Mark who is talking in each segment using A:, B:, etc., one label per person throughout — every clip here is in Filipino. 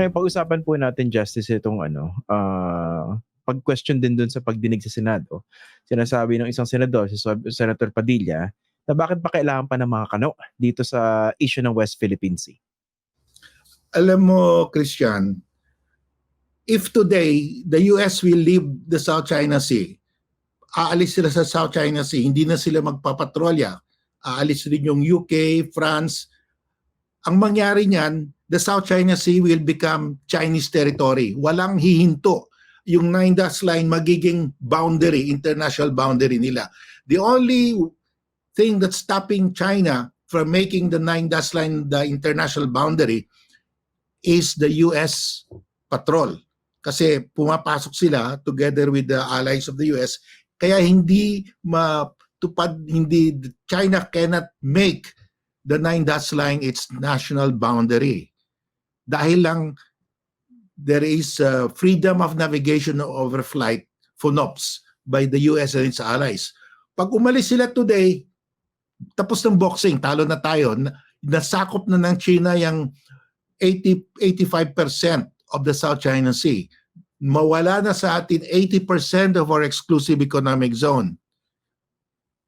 A: Ngayon, pag-usapan po natin, Justice, itong ano, ah, pag-question din dun sa pagdinig sa Senado. Sinasabi ng isang senador, si Senator Padilla, na bakit pa kailangan pa ng mga kano dito sa issue ng West Philippine Sea?
B: Alam mo, Christian, if today the US will leave the South China Sea, aalis sila sa South China Sea, hindi na sila magpapatrolya. Aalis rin yung UK, France. Ang mangyari niyan, the South China Sea will become Chinese territory. Walang hihinto. Yung nine dash line magiging boundary, international boundary nila. The only thing that's stopping China from making the nine dash line the international boundary is the US patrol. Kasi pumapasok sila together with the allies of the US. Kaya hindi matupad, hindi, China cannot make the nine dash line its national boundary. Dahil lang there is uh, freedom of navigation over flight FONOPS by the US and its allies. Pag umalis sila today, tapos ng boxing, talo na tayo, na- nasakop na ng China yung 80, 85% of the South China Sea. Mawala na sa atin 80% of our exclusive economic zone.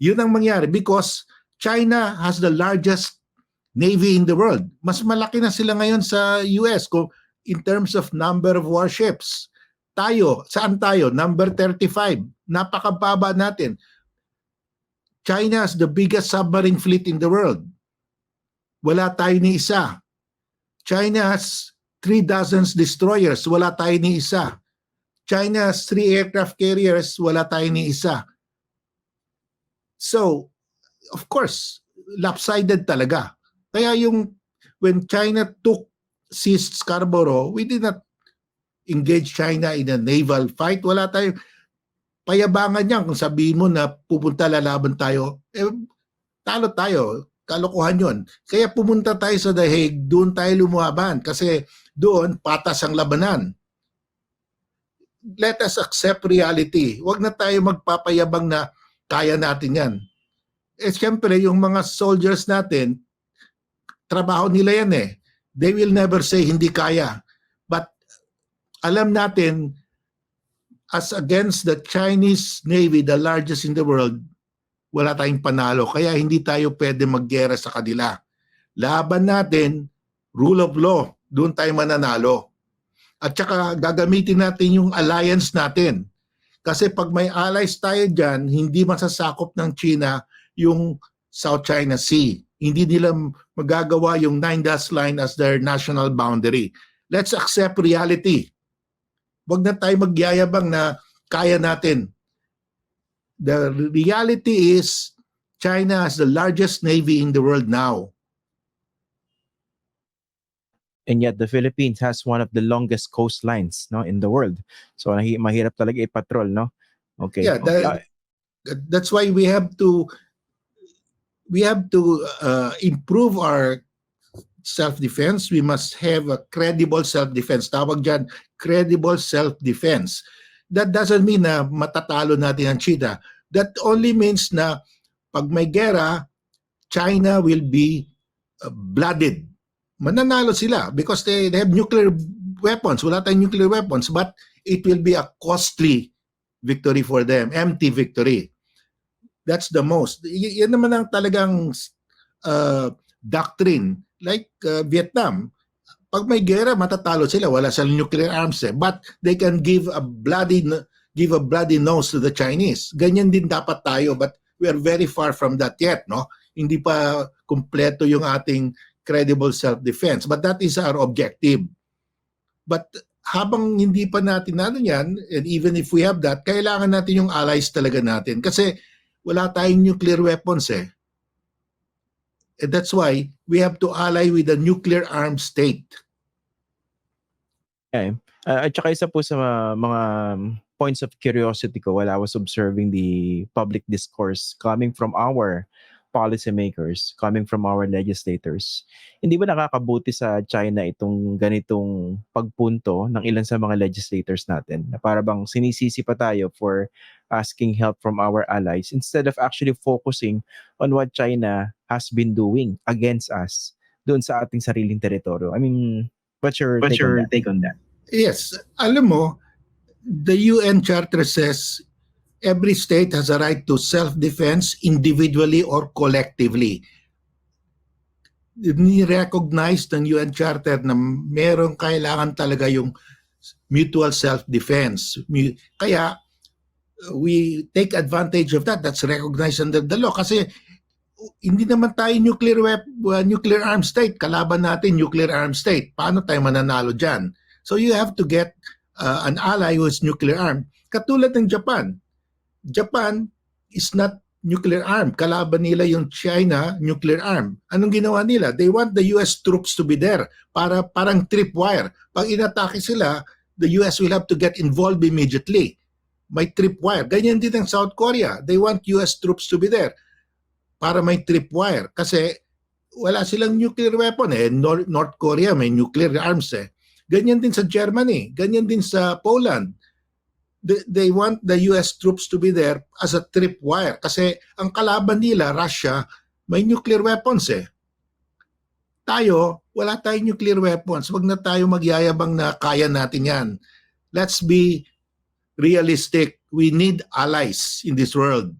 B: Yun ang mangyari because China has the largest navy in the world. Mas malaki na sila ngayon sa US kung in terms of number of warships. Tayo, saan tayo? Number 35. Napakababa natin. China has the biggest submarine fleet in the world. Wala tayo ni isa. China has three dozens destroyers. Wala tayo ni isa. China has three aircraft carriers. Wala tayo ni isa. So, of course, lopsided talaga. Kaya yung when China took seized Scarborough, we did not engage China in a naval fight. Wala tayo payabangan niyan kung sabihin mo na pupunta lalaban tayo. Eh, talo tayo. Kalokohan yon. Kaya pumunta tayo sa The Hague, doon tayo lumaban kasi doon patas ang labanan. Let us accept reality. Huwag na tayo magpapayabang na kaya natin yan. Eh siyempre, yung mga soldiers natin, trabaho nila yan eh. They will never say hindi kaya. But alam natin, as against the Chinese Navy, the largest in the world, wala tayong panalo. Kaya hindi tayo pwede maggera sa kanila. Laban natin, rule of law, doon tayo mananalo. At saka gagamitin natin yung alliance natin. Kasi pag may allies tayo dyan, hindi masasakop ng China yung South China Sea. Hindi nila magagawa yung nine dash line as their national boundary. Let's accept reality. Huwag na tayo magyayabang na kaya natin. The reality is China has the largest navy in the world now.
A: And yet, the Philippines has one of the longest coastlines no, in the world. So, mahirap talaga ipatrol, no? Okay.
B: Yeah, that- That's why we have to we have to uh, improve our self-defense. We must have a credible self-defense. Tawag dyan, credible self-defense. That doesn't mean na matatalo natin ang China. That only means na pag may gera, China will be uh, blooded. Mananalo sila because they, they have nuclear weapons. Wala tayong nuclear weapons but it will be a costly victory for them, empty victory. That's the most. Y- yan naman ang talagang uh, doctrine. Like uh, Vietnam, pag may gera, matatalo sila. Wala silang nuclear arms eh. But they can give a bloody give a bloody nose to the Chinese. Ganyan din dapat tayo but we are very far from that yet, no? Hindi pa kumpleto yung ating credible self-defense. But that is our objective. But habang hindi pa natin ano yan, and even if we have that, kailangan natin yung allies talaga natin. Kasi wala tayong nuclear weapons eh. And that's why we have to ally with a nuclear armed state.
A: Uh, at saka isa po sa mga, mga points of curiosity ko while I was observing the public discourse coming from our policymakers, coming from our legislators. Hindi ba nakakabuti sa China itong ganitong pagpunto ng ilan sa mga legislators natin na para bang sinisisi pa tayo for asking help from our allies instead of actually focusing on what China has been doing against us doon sa ating sariling teritoryo. I mean, What's your
C: What's
A: take on
C: your
A: that?
C: take on that?
B: Yes, alam mo, the UN Charter says every state has a right to self-defense individually or collectively. Ni-recognize ng UN Charter na merong kailangan talaga yung mutual self-defense. Kaya we take advantage of that. That's recognized under the law. Kasi hindi naman tayo nuclear wep- uh, nuclear armed state. Kalaban natin nuclear armed state. Paano tayo mananalo dyan? So you have to get uh, an ally who is nuclear armed. Katulad ng Japan. Japan is not nuclear armed. Kalaban nila yung China nuclear armed. Anong ginawa nila? They want the US troops to be there para parang tripwire. Pag inatake sila, the US will have to get involved immediately. May tripwire. Ganyan din ang South Korea. They want US troops to be there para may tripwire. Kasi wala silang nuclear weapon eh. Nor- North Korea may nuclear arms eh. Ganyan din sa Germany, ganyan din sa Poland. They, they want the US troops to be there as a tripwire kasi ang kalaban nila, Russia, may nuclear weapons eh. Tayo, wala tayong nuclear weapons. Wag na tayo magyayabang na kaya natin yan. Let's be realistic. We need allies in this world.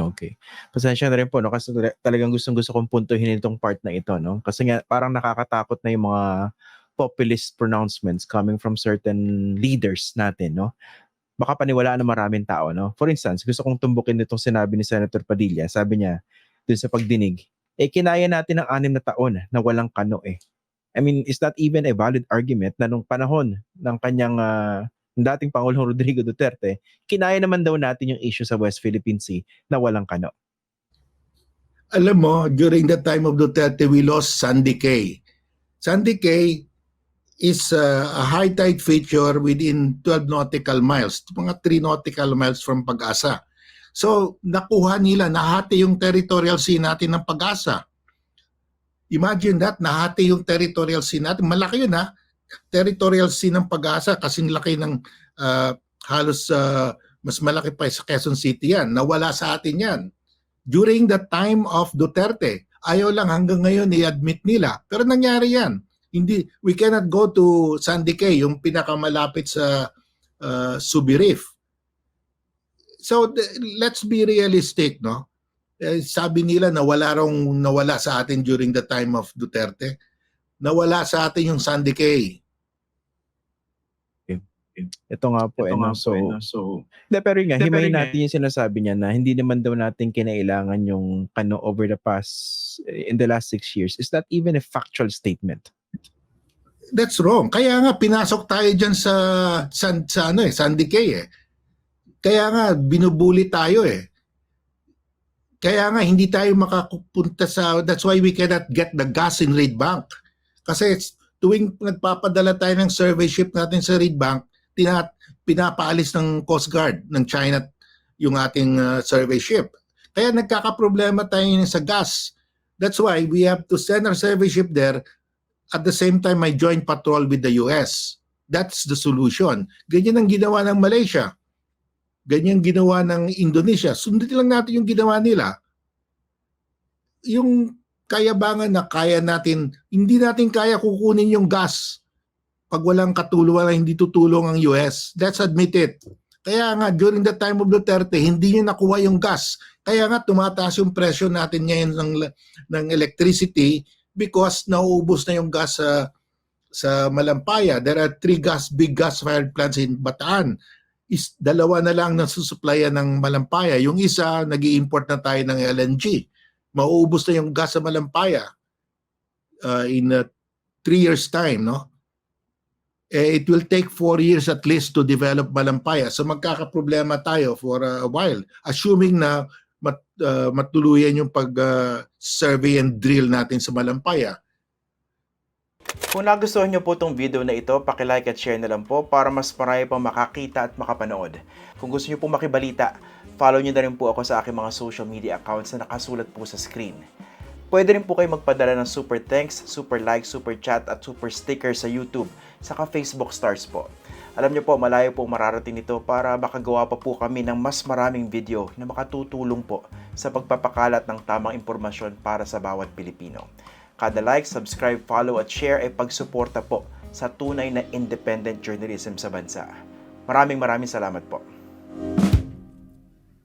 A: Okay. Pasensya na rin po, no? Kasi tala- talagang gustong-gusto kong puntuhin itong part na ito, no? Kasi nga, parang nakakatakot na yung mga populist pronouncements coming from certain leaders natin, no? Baka paniwalaan ng maraming tao, no? For instance, gusto kong tumbukin itong sinabi ni Senator Padilla. Sabi niya, dun sa pagdinig, eh, kinaya natin ng anim na taon na walang kano eh. I mean, is that even a valid argument na nung panahon ng kanyang ng dating Pangulong Rodrigo Duterte, kinaya naman daw natin yung issue sa West Philippine Sea na walang kano.
B: alam mo, during the time of Duterte, we lost Sandy Cay. Sandy Cay is uh, a high tide feature within 12 nautical miles, mga 3 nautical miles from Pag-asa. So, nakuha nila, nahati yung territorial sea natin ng Pag-asa. Imagine that, nahati yung territorial sea natin. Malaki yun ha, territorial sea ng Pag-asa, kasing laki ng uh, halos uh, mas malaki pa sa Quezon City yan. Nawala sa atin yan during the time of Duterte. Ayaw lang hanggang ngayon i-admit nila. Pero nangyari yan. Hindi, we cannot go to Sandy Cay, yung pinakamalapit sa uh, Subi Reef. So let's be realistic, no? Eh, sabi nila na wala raw nawala sa atin during the time of Duterte. Nawala sa atin yung Sandy Cay.
A: Ito nga po, eh,
C: Ito
A: no?
C: nga
A: so,
C: po, eh, no? so
A: De, pero yun nga, himayin natin yung sinasabi niya na hindi naman daw natin kinailangan yung kano over the past, in the last six years. Is that even a factual statement?
B: That's wrong. Kaya nga pinasok tayo diyan sa sa, sa ano eh, Sandy Cay eh. Kaya nga binubuli tayo eh. Kaya nga hindi tayo makapunta sa that's why we cannot get the gas in Reed Bank. Kasi it's- tuwing nagpapadala tayo ng survey ship natin sa Reed Bank, tina, pinapaalis ng Coast Guard ng China yung ating uh, survey ship. Kaya nagkakaproblema tayo sa gas. That's why we have to send our survey ship there at the same time may joint patrol with the US. That's the solution. Ganyan ang ginawa ng Malaysia. Ganyan ginawa ng Indonesia. Sundin lang natin yung ginawa nila. Yung kayabangan na kaya natin, hindi natin kaya kukunin yung gas pag walang katulungan, hindi tutulong ang US. Let's admit it. Kaya nga, during the time of Duterte, hindi niya nakuha yung gas. Kaya nga, tumataas yung presyo natin ngayon ng, ng electricity because nauubos na yung gas sa sa Malampaya. There are three gas big gas fired plants in Bataan. Is dalawa na lang na susuplayan ng Malampaya. Yung isa nag-i-import na tayo ng LNG. Mauubos na yung gas sa Malampaya uh, in uh, three years time, no? Eh, it will take four years at least to develop Malampaya. So magkakaproblema tayo for a while. Assuming na mat, uh, matuluyan yung pag-survey and drill natin sa Malampaya.
D: Kung nagustuhan niyo po itong video na ito, pakilike at share na lang po para mas marami pang makakita at makapanood. Kung gusto niyo po makibalita, follow niyo na rin po ako sa aking mga social media accounts na nakasulat po sa screen. Pwede rin po kayo magpadala ng super thanks, super like, super chat at super sticker sa YouTube, saka Facebook stars po. Alam niyo po, malayo po mararating nito para makagawa pa po kami ng mas maraming video na makatutulong po sa pagpapakalat ng tamang impormasyon para sa bawat Pilipino. Kada like, subscribe, follow at share ay pagsuporta po sa tunay na independent journalism sa bansa. Maraming maraming salamat po.